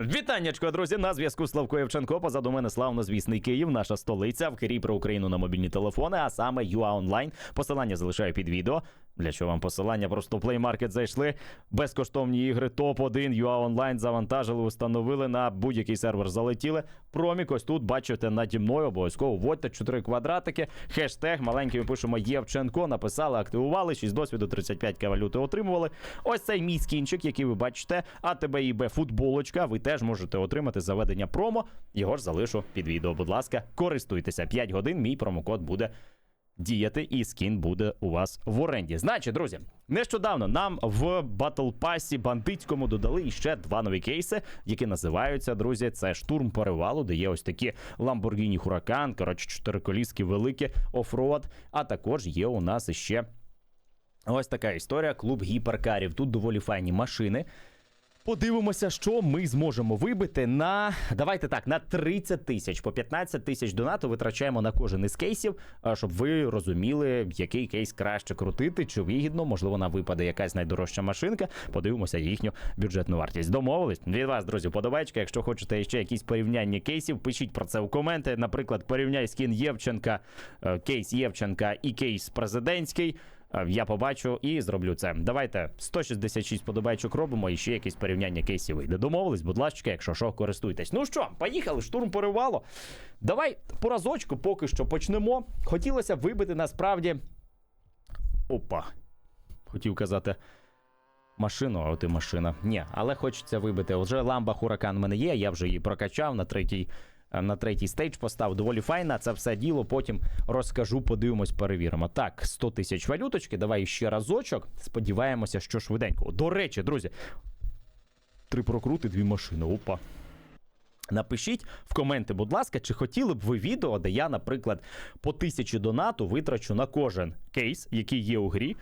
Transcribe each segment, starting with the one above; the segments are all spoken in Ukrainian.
Вітаннячко, друзі! На зв'язку Славко Євченко. Позаду мене славно звісний Київ, наша столиця. В Кирі про Україну на мобільні телефони, а саме UA Онлайн. Посилання залишаю під відео. Для чого вам посилання? Просто в Play Market зайшли. Безкоштовні ігри топ-1 UA Онлайн завантажили, установили на будь-який сервер. Залетіли. Промік ось тут бачите наді мною. Обов'язково вводьте 4 квадратики. Хештег маленькими пишемо Євченко. Написали, активували. 6 досвіду, 35 валюти отримували. Ось цей мій скінчик, який ви бачите. А тебе Б футболочка. Ви теж можете отримати заведення промо. Його ж залишу під відео. Будь ласка, користуйтеся. 5 годин. Мій промокод буде діяти, і скін буде у вас в оренді. Значить, друзі, нещодавно нам в Battle Pass бандитському додали іще два нові кейси, які називаються, друзі, це штурм перевалу, де є ось такі Lamborghini Huracan, коротше, чотириколіски великі, офроад. А також є у нас іще ось така історія: клуб гіперкарів. Тут доволі файні машини. Подивимося, що ми зможемо вибити на давайте так, на 30 тисяч по 15 тисяч донату витрачаємо на кожен із кейсів, щоб ви розуміли, який кейс краще крутити, чи вигідно, можливо, на випаде якась найдорожча машинка. Подивимося їхню бюджетну вартість. Домовились від вас, друзі, подобачка. Якщо хочете ще якісь порівняння кейсів, пишіть про це у коменти. Наприклад, порівняй скін Євченка, е, кейс Євченка і кейс президентський. Е, Я побачу і зроблю це. Давайте 166 подобайчик робимо і ще якесь порівняння кейсів вийде. Домовились, будь ласка, якщо що, користуйтесь. Ну що, поїхали, штурм поривало. Давай по разочку поки що почнемо. Хотілося вибити насправді. Опа. Хотів казати. Машину, а от і машина. Ні, але хочеться вибити. Вже ламба Хуракан в мене є, я вже її прокачав на третій. Е, На третій стейдж постав доволі файна. Це все діло потім розкажу, подивимось, перевіримо. Так, 100 тисяч валюточки. Давай ще разочок. Сподіваємося, що швиденько. До речі, друзі, три прокрути, дві машини. Опа. Напишіть в коменти, будь ласка, чи хотіли б ви відео, де я, наприклад, по тисячі донату витрачу на кожен кейс, який є у грі.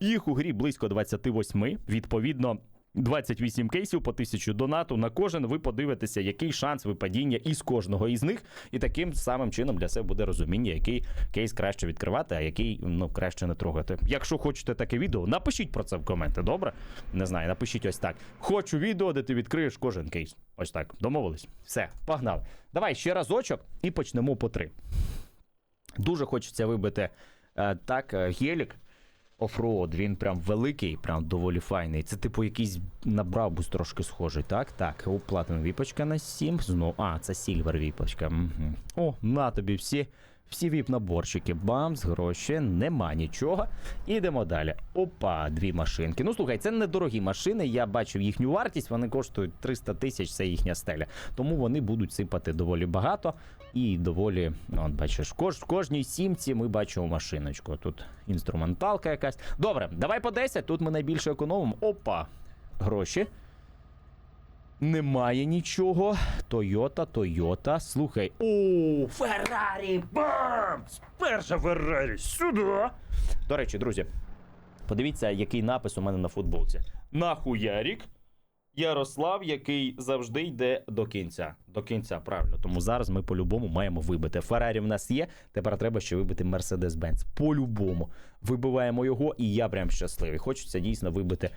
Їх у грі близько 28, відповідно. 28 кейсів по 1000 донату на кожен. Ви подивитеся, який шанс випадіння із кожного із них, і таким самим чином для себе буде розуміння, який кейс краще відкривати, а який ну краще не трогати. Якщо хочете таке відео, напишіть про це в коменти. Добре? Не знаю, напишіть ось так. Хочу відео, де ти відкриєш кожен кейс. Ось так. Домовились. Все, погнали. Давай ще разочок і почнемо по три. Дуже хочеться вибити е, так, е, гелік. Офроуд, він прям великий, прям доволі файний. Це, типу, якийсь на Брабус трошки схожий, так? Так, у платин віпочка на 7. Знову. А, це Сільвер віпочка. Угу. О, на тобі всі. Всі віп-наборчики. Бамс, гроші, нема нічого. Ідемо далі. Опа, дві машинки. Ну слухай, це недорогі машини. Я бачив їхню вартість, вони коштують 300 тисяч, це їхня стеля. Тому вони будуть сипати доволі багато і доволі. От бачиш, в кожній сімці ми бачимо машиночку. Тут інструменталка якась. Добре, давай по 10. Тут ми найбільше економимо. Опа. Гроші. Немає нічого. Тойота, Тойота. Слухай. О, Феррарі! Бам! Перша Феррарі! Сюди! До речі, друзі, подивіться, який напис у мене на футболці. Нахуярік. Ярослав, який завжди йде до кінця. До кінця, правильно. Тому зараз ми по-любому маємо вибити. Феррарі в нас є. Тепер треба ще вибити Mercedes-Benz. По-любому. Вибиваємо його, і я прям щасливий. Хочеться дійсно вибити.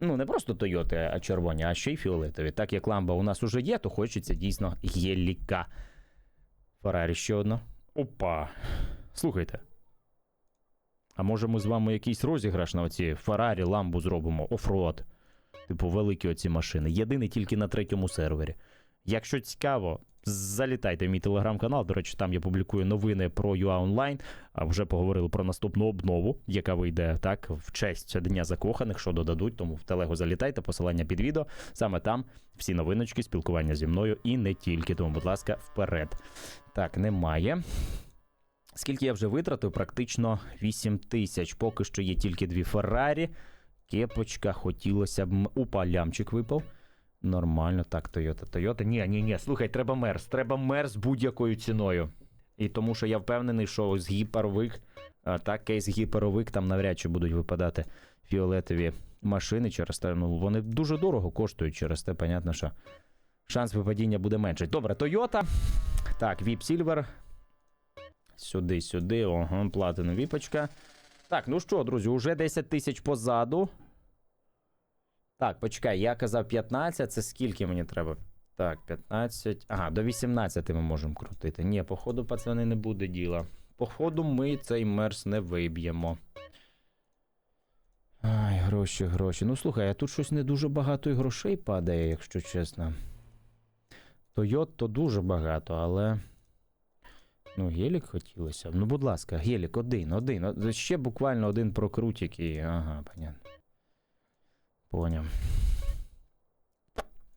Ну, не просто Тойоти, а червоні, а ще й фіолетові. Так як ламба у нас уже є, то хочеться дійсно геліка. Феррарі ще одна. Опа. Слухайте. А може ми з вами якийсь розіграш на оці Феррарі ламбу зробимо офроад. Типу, великі оці машини. Єдиний тільки на третьому сервері. Якщо цікаво, залітайте в мій телеграм-канал. До речі, там я публікую новини про UA Online. А вже поговорили про наступну обнову, яка вийде так в честь Дня закоханих, що додадуть. Тому в телегу залітайте, посилання під відео. Саме там всі новиночки, спілкування зі мною і не тільки. Тому, будь ласка, вперед. Так, немає. Скільки я вже витратив? Практично 8 тисяч. Поки що є тільки дві Феррарі. Кепочка, хотілося б. Опа, лямчик випав. Нормально, так, Тойота, Тойота. Ні, ні, ні, слухай, треба мерз. Треба мерз будь-якою ціною. І тому що я впевнений, що з гіперових, так, кейс гіперовик, там навряд чи будуть випадати фіолетові машини через те. Ну, вони дуже дорого коштують через те, понятно, що шанс випадіння буде менший. Добре, Тойота. Так, Віп Сільвер. Сюди, сюди, ого, платина віпочка. Так, ну що, друзі, уже 10 тисяч позаду. Так, почекай, я казав 15, це скільки мені треба? Так, 15. Ага, до 18 ми можемо крутити. Ні, походу, пацани, не буде діла. Походу, ми цей мерс не виб'ємо. Ай, гроші, гроші. Ну слухай, а тут щось не дуже багато і грошей падає, якщо чесно. Тойот то дуже багато, але. Ну, гелік хотілося. Ну, будь ласка, гелік один, один. Ще буквально один прокрутик і. Ага, понятно. Поняв.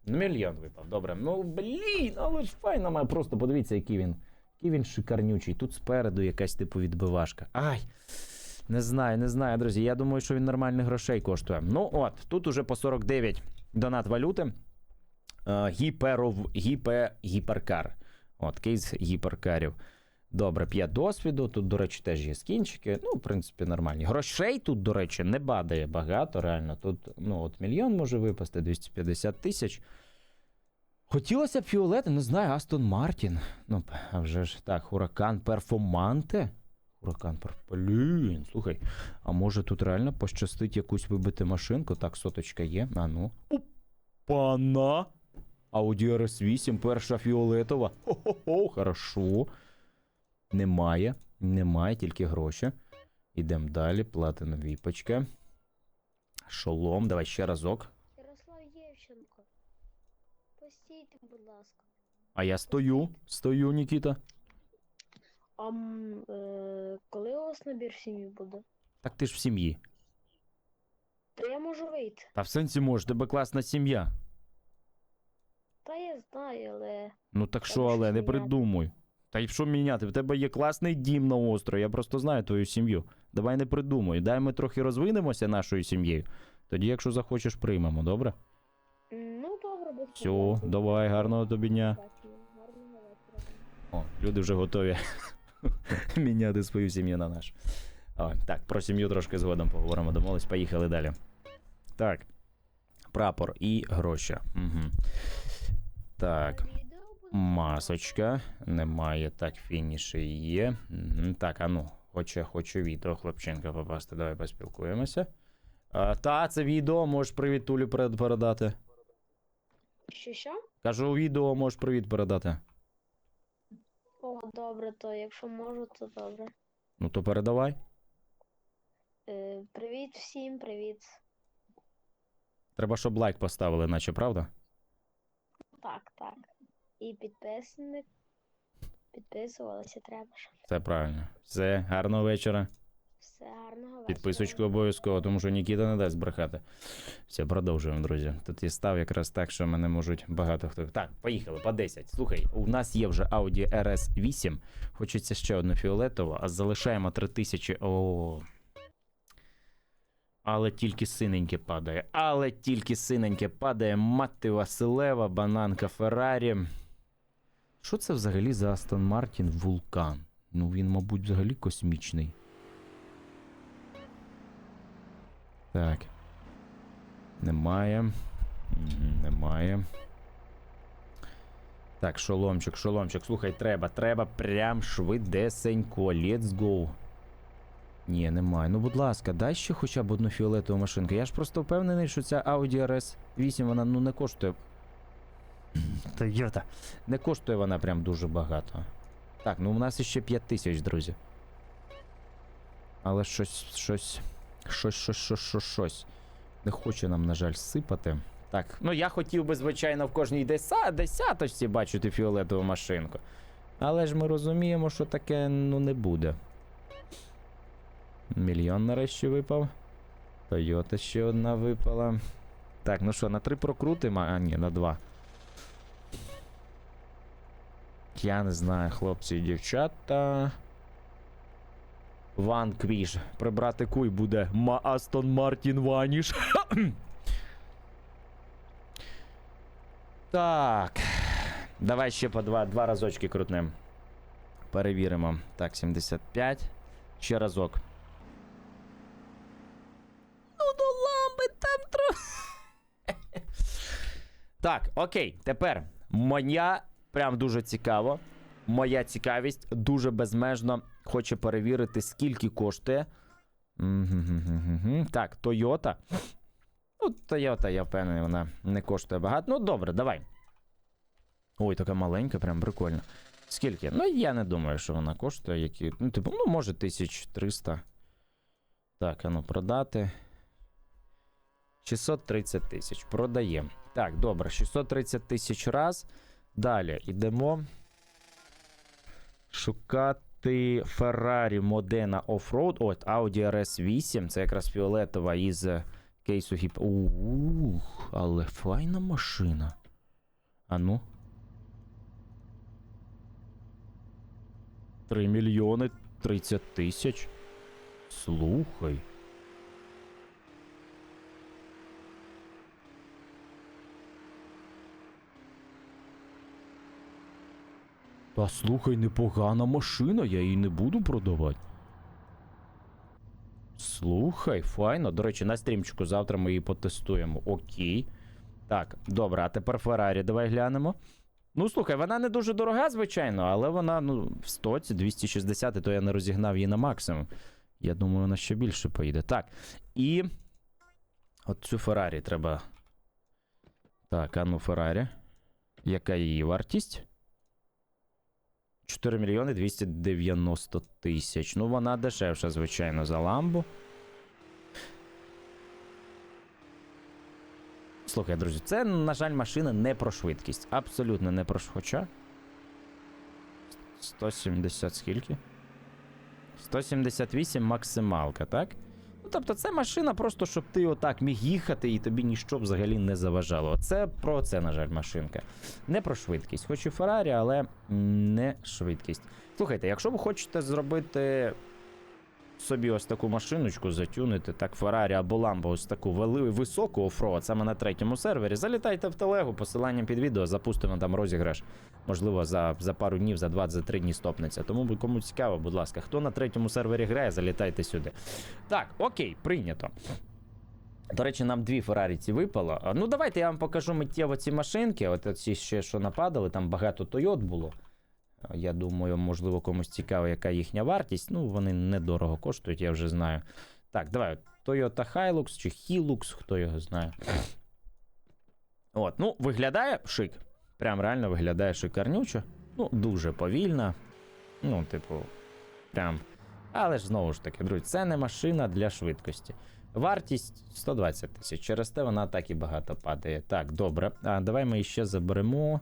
Ну, Мільйон випав, добре. Ну, блін, але ж файно має. Просто подивіться, який він. Який він шикарнючий. Тут спереду якась типу відбивашка. Ай! Не знаю, не знаю, друзі. Я думаю, що він нормальних грошей коштує. Ну от, тут уже по 49 донат валюти. Е, гіперов, гіпе, гіперкар. От, кейс гіперкарів. Добре, 5 досвіду. Тут, до речі, теж є скінчики. Ну, в принципі, нормальні. Грошей тут, до речі, не бадає багато, реально. Тут, ну, от мільйон може випасти, 250 тисяч. Хотілося б фіолети, не знаю, Астон Мартін. Ну, а вже ж так, Хуракан Перфоманте. Хуракан Перф... Блін, слухай, а може тут реально пощастить якусь вибити машинку? Так, соточка є. А ну. Опана! Audi RS8, перша фіолетова. Хо-хо-хо, хорошо. Немає. Немає, тільки гроші. Ідемо далі. Платина віпочка. Шолом, давай ще разок. Ярослав Євченко. Постійте, будь ласка. А я стою. Стою, Нікіта. А е, коли у вас набір сім'ї буде? Так ти ж в сім'ї. То я можу вийти. Та в сенсі можеш, тебе класна сім'я. Та я знаю, але. Ну так Та що, але не придумуй. Та й що міняти? В тебе є класний дім на острові, я просто знаю твою сім'ю. Давай не придумуй. Дай ми трохи розвинемося нашою сім'єю. Тоді, якщо захочеш, приймемо, добре? Ну, добре, без Все, проблем. давай, гарного тобі дня. Гарного вечора. О, люди вже готові міняти свою сім'ю на нашу. О, так, про сім'ю трошки згодом поговоримо. Домовились, поїхали далі. Так. Прапор і гроші. Угу. Так. Масочка. Немає. Так, фініші є. Так, а ну, хоче, хоче відео хлопчинка попасти. Давай поспілкуємося. А, та, це відео, можеш привіт Тулі передати. Що що? Кажу, відео можеш привіт передати. О, добре, то якщо можу, то добре. Ну то передавай. Е, привіт всім, привіт. Треба, щоб лайк поставили, наче, правда? Так, так. І підписник. Підписувалися треба. Це правильно. Все, гарного вечора. Все гарного вечора. Підписочку обов'язково, тому що Нікіта не дасть брехати. Все, продовжуємо, друзі. Тут я став якраз так, що мене можуть багато хто. Так, поїхали, по 10. Слухай, у нас є вже Audi RS8. Хочеться ще одну фіолетову, а залишаємо 3000. О. Але тільки синеньке падає. Але тільки синеньке падає. Мати Василева, бананка Феррарі. Що це взагалі за Астон Мартін Вулкан? Ну він, мабуть, взагалі космічний. Так. Немає. Немає. Так, шоломчик, шоломчик. Слухай, треба, треба прям швидесенько. Let's go. Ні, немає. Ну, будь ласка, дай ще хоча б одну фіолетову машинку. Я ж просто впевнений, що ця Audi RS8, вона ну не коштує. Toyota. Не коштує вона прям дуже багато. Так, ну у нас іще 5 тисяч, друзі. Але щось, щось. Щось, щось, щось, щось, щось. Не хоче нам, на жаль, сипати. Так, ну я хотів би, звичайно, в кожній деса, десяточці бачити фіолетову машинку. Але ж ми розуміємо, що таке ну не буде. Мільйон нарешті випав. Тойота ще одна випала. Так, ну що, на три прокрутимо, а ні, на два. Я не знаю, хлопці і дівчата. Ванквіш. Прибрати куй буде Ма Астон Мартін Ваніш. так. Давай ще по два, два разочки крутнем. Перевіримо. Так, 75. Ще разок. Ну, до ламби там трохи. так, окей, тепер. Моя прям дуже цікаво. Моя цікавість дуже безмежно хоче перевірити, скільки коштує. Так, Toyota. Ну, Toyota, я впевнений, вона не коштує багато. Ну, добре, давай. Ой, така маленька, прям прикольно. Скільки? Ну, я не думаю, що вона коштує. Які... Ну, типу, ну, може, 1300. Так, а ну продати. 630 тисяч. Продаємо. Так, добре, 630 тисяч раз. Далі йдемо. Шукати Ferrari Modena Offroad. От Audi RS8. Це якраз фіолетова із кейсу гіп. Ух, але файна машина. А ну. 3 мільйони 30 тисяч. Слухай. Та слухай, непогана машина, я її не буду продавати. Слухай, файно. До речі, на стрімчику завтра ми її потестуємо. Окей. Так, добре, а тепер Феррарі давай глянемо. Ну, слухай, вона не дуже дорога, звичайно, але вона ну, в 100 260, то я не розігнав її на максимум. Я думаю, вона ще більше поїде. Так. І. От цю Феррарі треба. Так, а ну Феррарі. Яка її вартість? 4 мільйони 290 тисяч. Ну, вона дешевша, звичайно, за ламбу. Слухай, друзі, це, на жаль, машина не про швидкість. Абсолютно не про Хоча. 170 скільки? 178 максималка, так? Ну, тобто, це машина просто, щоб ти отак міг їхати і тобі ніщо взагалі не заважало. Це про це, на жаль, машинка. Не про швидкість. Хоч і Феррарі, але не швидкість. Слухайте, якщо ви хочете зробити собі ось таку машиночку, затюнити так Феррарі або Ламбо, ось таку вели, високу офроад, саме на третьому сервері, залітайте в телегу, посиланням під відео, запустимо там розіграш. Можливо, за, за пару днів, за два, за три дні стопнеться. Тому кому цікаво, будь ласка, хто на третьому сервері грає, залітайте сюди. Так, окей, прийнято. До речі, нам дві Феррарі ці випало. Ну, давайте я вам покажу миттєво ці машинки. От ці ще, що нападали, там багато Тойот було. Я думаю, можливо, комусь цікаво, яка їхня вартість. Ну, вони недорого коштують, я вже знаю. Так, давай. Toyota Hilux чи Hilux, хто його знає. От, ну, виглядає шик. Прям реально виглядає шикарнючо. Ну, дуже повільно. Ну, типу, прям. Але ж знову ж таки, друзі, це не машина для швидкості. Вартість 120 тисяч. Через те вона так і багато падає. Так, добре. А давай ми ще заберемо.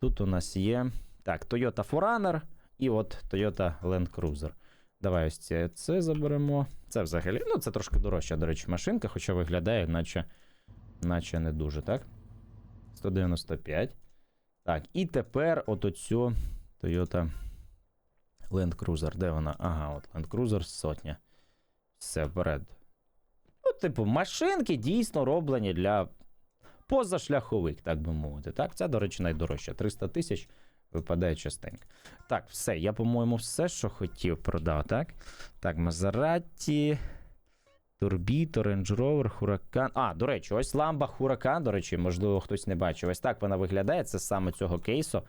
Тут у нас є. Так, Toyota 4Runner і от Toyota Land Cruiser. Давай ось це, це заберемо. Це взагалі. Ну, це трошки дорожча, до речі, машинка, хоча виглядає, наче, наче не дуже, так? 195. Так, і тепер от оцю Toyota Land Cruiser. Де вона? Ага, от Land Cruiser сотня. Все вперед. Ну, типу, машинки дійсно роблені для позашляховик, так би мовити. Так, ця, до речі, найдорожча. 300 тисяч випадає частенько. Так, все. Я, по-моєму, все, що хотів, продав, так? Так, Мазераті. Турбіто, Range Rover, Huracan. А, до речі, ось ламба Huracan, до речі, можливо, хтось не бачив. Ось так вона виглядає. Це саме цього кейсу.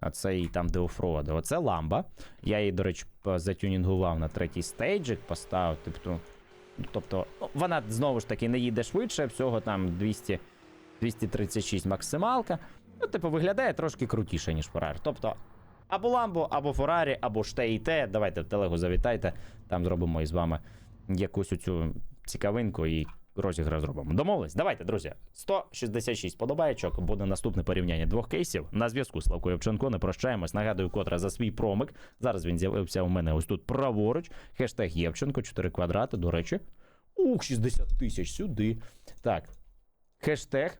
А це і там, де офроди. Оце ламба. Я її, до речі, затюнінгував на третій стейджик, поставив, тобто. Тобто, ну, вона знову ж таки не їде швидше, всього там 200, 236 максималка. Ну, типу, виглядає трошки крутіше, ніж Феррарі. Тобто, або Ламбо, або Феррарі, або ж те і те. Давайте в телегу завітайте, там зробимо із вами якусь оцю цікавинку і розіграш зробимо. Домовились? Давайте, друзі. 166 подобаєчок. Буде наступне порівняння двох кейсів. На зв'язку з Славкою Овченко. Не прощаємось. Нагадую, котра за свій промик. Зараз він з'явився у мене ось тут праворуч. Хештег Євченко, 4 квадрати. До речі. Ух, 60 тисяч сюди. Так. Хештег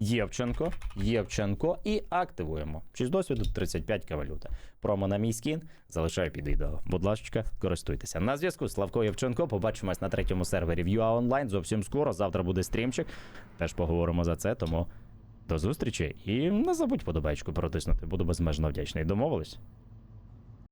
Євченко, Євченко і активуємо. 6 досвіду, 35 валюта. Промо на мій скін залишаю під відео. Будь ласка, користуйтеся. На зв'язку з Славко Євченко. Побачимось на третьому сервері VUA Online зовсім скоро. Завтра буде стрімчик. Теж поговоримо за це, тому до зустрічі. І не забудь подобайку протиснути. Буду безмежно вдячний. Домовились?